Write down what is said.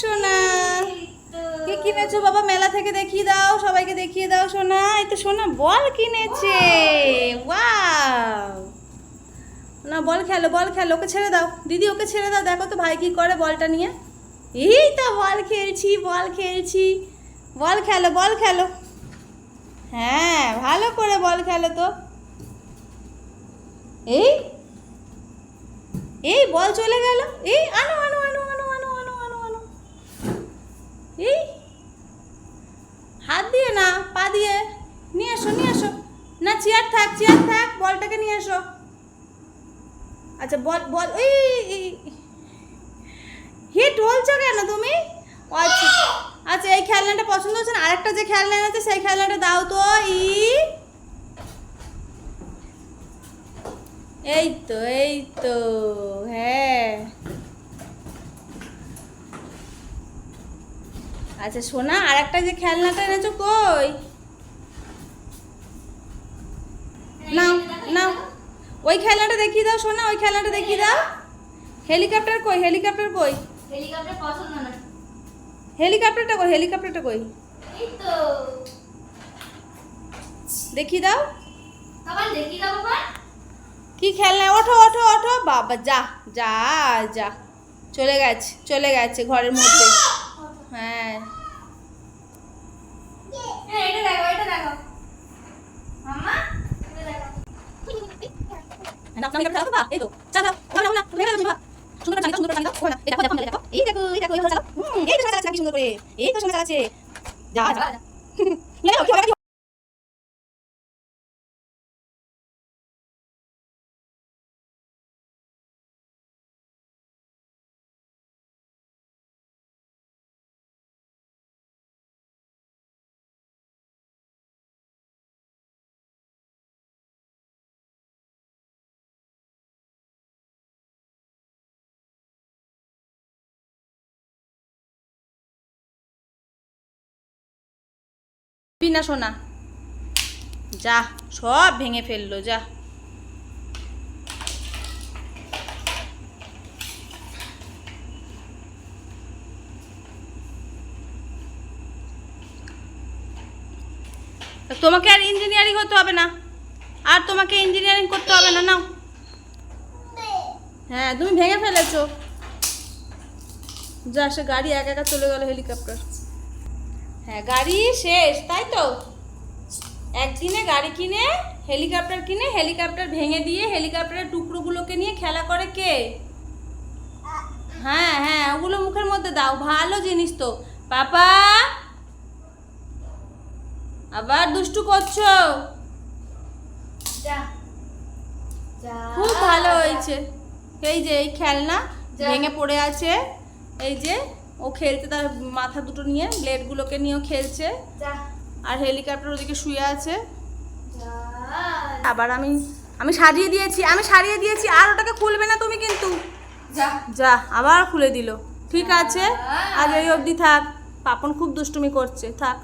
সোনা। কি কিনেছো বাবা? মেলা থেকে দেখিয়ে দাও, সবাইকে দেখিয়ে দাও সোনা। এই তো সোনা, বল কিনেছে। না, বল খেলো বল খেলো, ওকে ছেড়ে দাও। দিদি, ওকে ছেড়ে দাও। দেখো তো ভাই কি করে বলটা নিয়ে। এই তো বল খেলছি বল খেলছি। বল খেলো বল খেলো। হ্যাঁ ভালো করে বল খেলো তো। এই এই, বল চলে গেল। এই, আনো আনো আনো আনো আনো আনো আনো আনো এই হাত দিয়ে না পা দিয়ে নিয়ে এসো নিয়ে এসো না চেয়ার থাক, বলটাকে নিয়ে এসো আচ্ছা বল বল এই এই- হে টলছো কেন তুমি? আচ্ছা আচ্ছা এই খেলনাটা পছন্দ হচ্ছে না। আরেকটা যে খেলনা আছে সেই খেলনাটা দাও তো, ই। এই তো এই তো হ্যাঁ। আচ্ছা সোনা আর একটা যে খেলনাটা এনেছো, কই? নাও ওই খেলাটা দেখিয়ে দাও সোনা ওই খেলাটা দেখিয়ে দাও। হেলিকপ্টার কই হেলিকপ্টার কই? হেলিকপ্টার পছন্দ না। হেলিকপ্টারটা কই হেলিকপ্টারটা কই? এই তো। দেখিয়ে দাও। আবার দেখি দাও বাবা কি খেলনা? ওঠো ওঠো ওঠো। বাবা যা যা যা। চলে গেছে চলে গেছে ঘরের মধ্যে। হ্যাঁ। না না এটা রাখো বা এই তো চা দাও ওলা ওলা ওলা ওলা দিবা সুন্দর করে সুন্দর করে দাও ওলা এই দেখো দেখো দেখো এই দেখো এই দেখো এই হলো চালাও হুম এই তো চালাচ্ছে কি সুন্দর করে এই তো সুন্দর চালাচ্ছে যা যা না সোনা। যা, সব ভেঙে ফেলল, যা। তোমাকে আর ইঞ্জিনিয়ারিং হতে হবে না। আর তোমাকে ইঞ্জিনিয়ারিং করতে হবে না, নাও। হ্যাঁ তুমি ভেঙে ফেলেছো। যা, সে গাড়ি একা একা চলে গেল হেলিকপ্টার হ্যাঁ গাড়ি শেষ তাই তো? একদিনে গাড়ি কিনে হেলিকপ্টার কিনে হেলিকপ্টার ভেঙে দিয়ে হেলিকপ্টারের টুকরোগুলোকে নিয়ে খেলা করে কে? হ্যাঁ হ্যাঁ ওগুলো মুখের মধ্যে দাও ভালো জিনিস তো। পাপা আবার দুষ্টু করছ? খুব ভালো হয়েছে। এই যে এই খেলনা। ভেঙে পড়ে আছে। এই যে ও খেলতে তার মাথা দুটো নিয়ে ব্লেডগুলোকে নিয়েও খেলছে। আর হেলিকপ্টার ওদিকে শুয়ে আছে। যা। আবার আমি আমি সারিয়ে দিয়েছি আমি সারিয়ে দিয়েছি আর ওটাকে খুলবে না তুমি কিন্তু। যা। যা আবার খুলে দিল। ঠিক আছে? আজ এই অবধি থাক। পাপন খুব দুষ্টুমি করছে থাক।